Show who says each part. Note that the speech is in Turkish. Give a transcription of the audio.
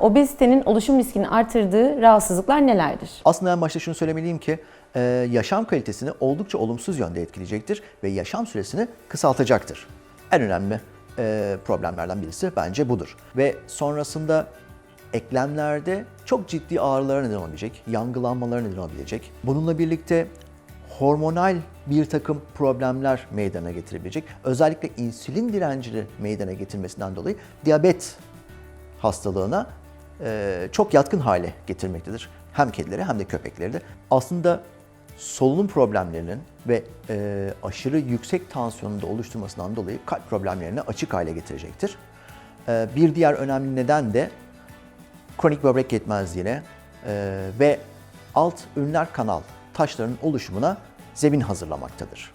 Speaker 1: Obezitenin oluşum riskini artırdığı rahatsızlıklar nelerdir?
Speaker 2: Aslında en başta şunu söylemeliyim ki e, yaşam kalitesini oldukça olumsuz yönde etkileyecektir ve yaşam süresini kısaltacaktır. En önemli e, problemlerden birisi bence budur. Ve sonrasında eklemlerde çok ciddi ağrılara neden olabilecek, yangılanmalara neden olabilecek. Bununla birlikte hormonal bir takım problemler meydana getirebilecek. Özellikle insülin direncini meydana getirmesinden dolayı diyabet hastalığına e, çok yatkın hale getirmektedir. Hem kedileri hem de köpekleri de. Aslında solunum problemlerinin ve e, aşırı yüksek tansiyonun da oluşturmasından dolayı kalp problemlerini açık hale getirecektir. E, bir diğer önemli neden de kronik böbrek yetmezliğine e, ve alt üriner kanal taşlarının oluşumuna zemin hazırlamaktadır.